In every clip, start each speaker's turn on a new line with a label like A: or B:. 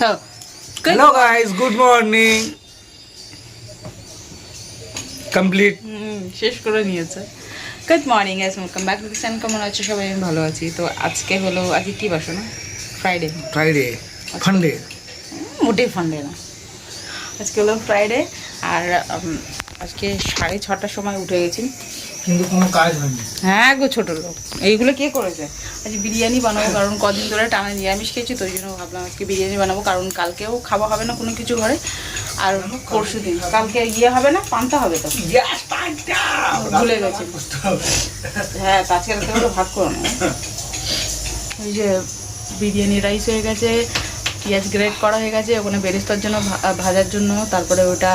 A: Guys, good morning. Complete.
B: হুম, শেষ করে নিয়েছে। গুড মর্নিং এস ওয়েলকাম ব্যাক টু চ্যানেল কেমন আছো? সবাই আমি ভালো আছি। তো আজকে হলো আজকে কি বাসো না ফ্রাইডে.
A: Fun day.
B: মোটেই ফান্ডে না। আজকে হলো ফ্রাইডে আর আজকে সাড়ে ছটার সময় উঠে গেছি।
A: কিন্তু কোনো কাজ হয়নি।
B: হ্যাঁ গো ছোটো লোক। এইগুলো কে করেছে? আজ বিরিয়ানি বানাবো কারণ কদিন ধরে টানা নিরামিষ খেয়েছি তো ওই জন্য ভাবলাম আজকে বিরিয়ানি বানাবো কারণ কালকেও খাওয়া হবে না কোনো কিছু ঘরে। আর পরশু দিন কালকে ইয়ে হবে না পান্তা হবে তো। ভুলে গেছি। হ্যাঁ আজকে রাতে ভাত করে নেব ওই যে বিরিয়ানি রাইস হয়ে গেছে পেঁয়াজ গ্রেট করা হয়ে গেছে ওখানে বেরেস্তার জন্য ভাজার জন্য তারপরে ওটা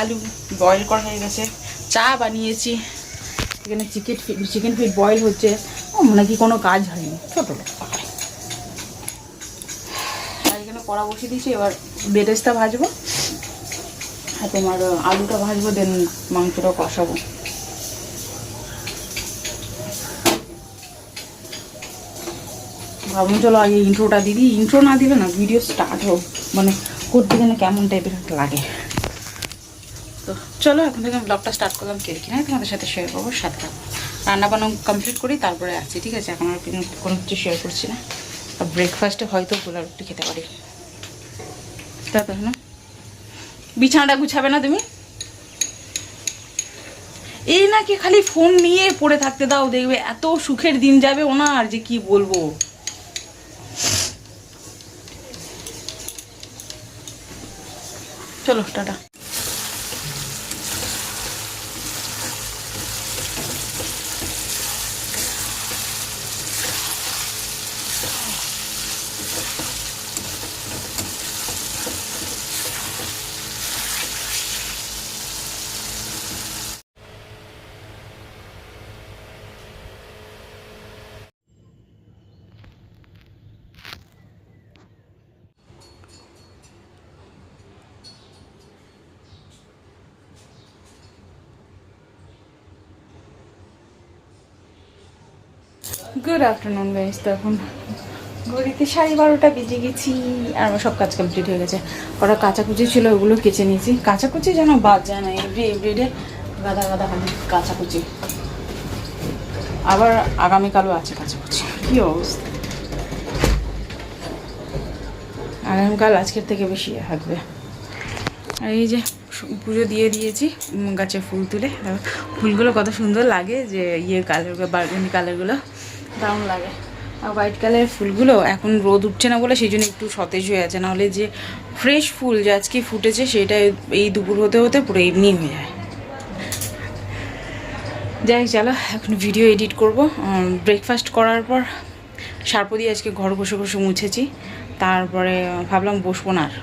B: আলু বয়েল করা হয়ে গেছে। চা বানিয়েছি। এখানে chicken feet chicken feet boil হচ্ছে। মনে কোনো কাজ হয়নি। ছোটো আর এখানে কড়া বসিয়ে দিয়েছি, এবার বেরেস্তা ভাজবো। আর তোমার আলুটা ভাজবো দেন মাংসটা কষাবো। ভাবুন চলো আগে ইন্ট্রোটা দিদি ইন্ট্রো না দিলে না ভিডিও স্টার্ট হোক। মানে করতে গেলে কেমন টাইপের লাগে। তো চলো, এখন থেকে ব্লগটা স্টার্ট করলাম কে কিনা তোমাদের সাথে শেয়ার করব সাথে রান্না বান্না কমপ্লিট করি, তারপরে আসছি, ঠিক আছে? এখন আর কোনো- কোনো কিছু শেয়ার করছি না। আর ব্রেকফাস্টে হয়তো গোলা রুটি খেতে পারি। তা তো না? বিছানাটা গুছাবে না তুমি? এই নাকি খালি ফোন নিয়ে পড়ে থাকতে দাও, দেখবে এত সুখের দিন যাবে ওনার, যে কি বলব? চলো, টাটা। গুড আফটারনুন গাইস তো এখন ঘড়িতে সাড়ে বারোটা বেজে গেছি, আর আমার সব কাজ কমপ্লিট হয়ে গেছে। ওরা কাচাকুচি ছিল, ওগুলো কেচে নিয়েছি। কাচাকুচি যেন বাদ যায় না এভরি এভরিডে গাদা গাদা কাচাকুচি। আবার আগামীকালও আছে কাচাকুচি। কী অবস্থা? আগামীকাল আজকের থেকে বেশি থাকবে। আর এই যে পুজো দিয়ে দিয়েছি গাছে ফুল তুলে। ফুলগুলো কত সুন্দর লাগে যে ইয়ে কালার বার্গেন্ডি কালারগুলো দারুণ লাগে। আর হোয়াইট কালারের ফুলগুলো এখন রোদ উঠছে না বলে সেই জন্য একটু সতেজ হয়ে আছে, নাহলে যে ফ্রেশ ফুল যে আজকে ফুটেছে সেটা এই দুপুর হতে হতে পুরো এমনি হয়ে যায়। যাই চলো, এখন ভিডিও এডিট করব। ব্রেকফাস্ট করার পর সারপো দিয়ে আজকে ঘর বসে বসে মুছেছি, তারপরে ভাবলাম বসবো না আর।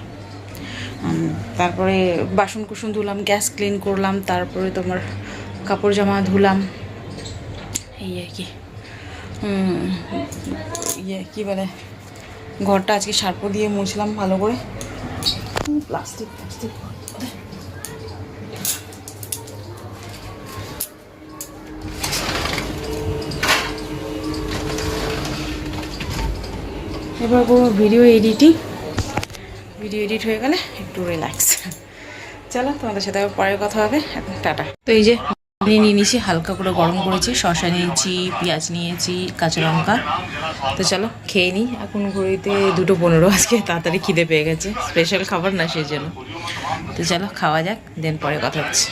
B: তারপরে বাসন কুসন ধুলাম, গ্যাস ক্লিন করলাম, তারপরে তোমার কাপড় জামা ধুলাম, এই আর কি। ইয়ে কী বলে? ঘরটা আজকে সার্প দিয়ে মুছলাম ভালো করে। Plastic plastic. এবার করব ভিডিও এডিটিং ভিডিও এডিট হয়ে গেলে একটু রিল্যাক্স চলো, তোমাদের সাথে আবার পরের কথা হবে। এখন টাটা। তো এই যে নিয়ে নিয়ে নিয়েছি, হালকা করে গরম করেছি, শসা নিয়েছি, পেঁয়াজ নিয়েছি, কাঁচা লঙ্কা। তো চলো, খেয়ে নিই। এখন ঘড়িতে দুটো পনেরো, আজকে তাড়াতাড়ি খিদে পেয়ে গেছে। স্পেশাল খাবার না সেই জন্য তো চলো, খাওয়া যাক দেন পরে কথা হচ্ছে।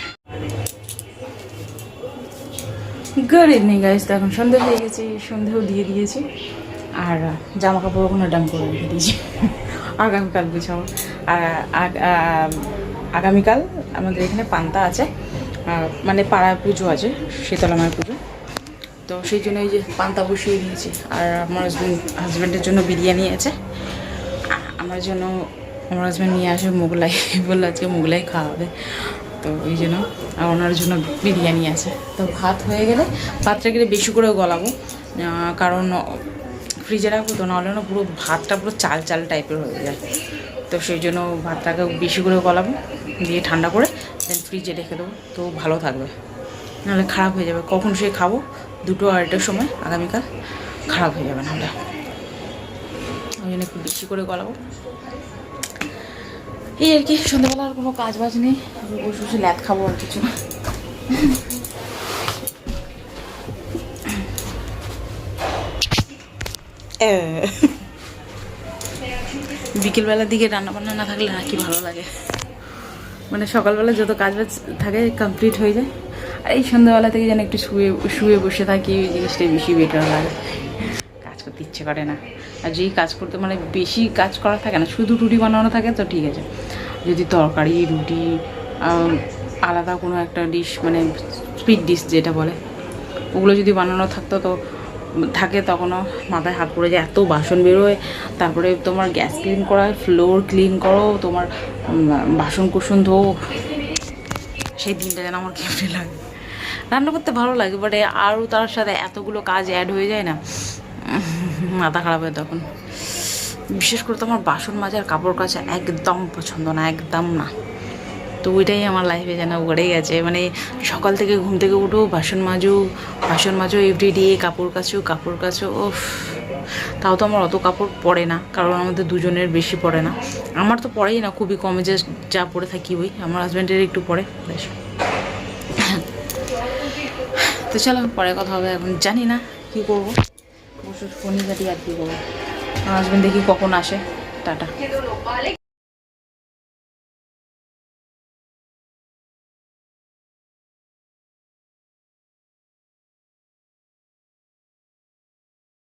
B: গুড ইভিনিং গাইজ তো এখন সন্ধে হয়ে গেছে, সন্ধেও দিয়ে দিয়েছি। আর জামা কাপড় ওখানে ডাম করে রেখে দিয়েছি। আগামীকাল গুছাবো আর, আগ- আগামীকাল আমাদের এখানে পান্তা আছে। মানে পাড়ায় পুজো আছে শীতলা মায়ের পুজো। তো সেই জন্য এই যে পান্তা বসিয়ে দিয়েছি, আর আমার হাজব্যান্ড হাজব্যান্ডের জন্য বিরিয়ানি আছে। আমার জন্য, আমার হাজব্যান্ড নিয়ে আসে মোগলাই, বলল আজকে মোগলাই খাওয়া হবে তো ওই জন্য আর ওনার জন্য বিরিয়ানি আছে। তো ভাত হয়ে গেলে ভাতটা গেলে বেশি করে গলাবো কারণ ফ্রিজে রাখব তো, নাহলে না পুরো ভাতটা পুরো চাল চাল টাইপের হয়ে যায়। তো সেই জন্য ভাতটাকে বেশি করে গলাবো, দিয়ে ঠান্ডা করে দেন ফ্রিজে রেখে দেবো। তো ভালো থাকবে। নাহলে খারাপ হয়ে যাবে। কখন সে খাব? দুটো আড়াইটার সময় আগামীকাল খারাপ হয়ে যাবে নাহলে। ওই জন্য একটু বেশি করে গলাবো। এই আর কি, সন্ধ্যাবেলা আর কোনো কাজ বাজ নেই বসে বসে ল্যাদ খাব আর কিছু বিকেলবেলার দিকে রান্না বান্না না থাকলে না কি ভালো লাগে। মানে সকালবেলা যত কাজ বাজ থাকে কমপ্লিট হয়ে যায়। আর এই সন্ধ্যাবেলা থেকে যেন একটু শুয়ে শুয়ে বসে থাকি ওই জিনিসটাই বেশি বেটার লাগে কাজ করতে ইচ্ছে করে না। আর যেই কাজ করতে মানে বেশি কাজ করা থাকে না, শুধু রুটি বানানো থাকে তো ঠিক আছে। যদি তরকারি, রুটি আলাদা কোনো একটা ডিশ মানে স্পিড ডিশ যেটা বলে, ওগুলো যদি বানানো থাকতো তো থাকে, তখনও মাথায় হাত পড়ে যায়, এত বাসন বেরোয়। তারপরে তোমার গ্যাস ক্লিন করা ফ্লোর ক্লিন করো, তোমার বাসন কুসন ধো সেই দিনটা যেন আমার কেমন লাগে। রান্না করতে ভালো লাগে বাট আরও তার সাথে এতগুলো কাজ অ্যাড হয়ে যায় না। মাথা খারাপ হয় তখন। বিশেষ করে তো আমার বাসন মাজার কাপড় কাচা একদম পছন্দ না, একদম না। তো ওইটাই আমার লাইফে যেন গড়ে গেছে। মানে সকাল থেকে ঘুম থেকে উঠো বাসন মাজো বাসন মাজো এভরিডে কাপড় কাচো কাপড় কাচো ও তাও তো আমার অত কাপড় পরে না, কারণ আমাদের দুজনের বেশি পরে না। আমার তো পরেই না, খুবই কমে যে যা পরে থাকি ওই, আমার হাজব্যান্ডের একটু পরে ব্যাস। তো চলো, পরে কথা হবে, এখন জানি না কি করব। বসে ফোনই কাটি আর কি করব। আমার হাজব্যান্ড দেখি কখন আসে, টাটা।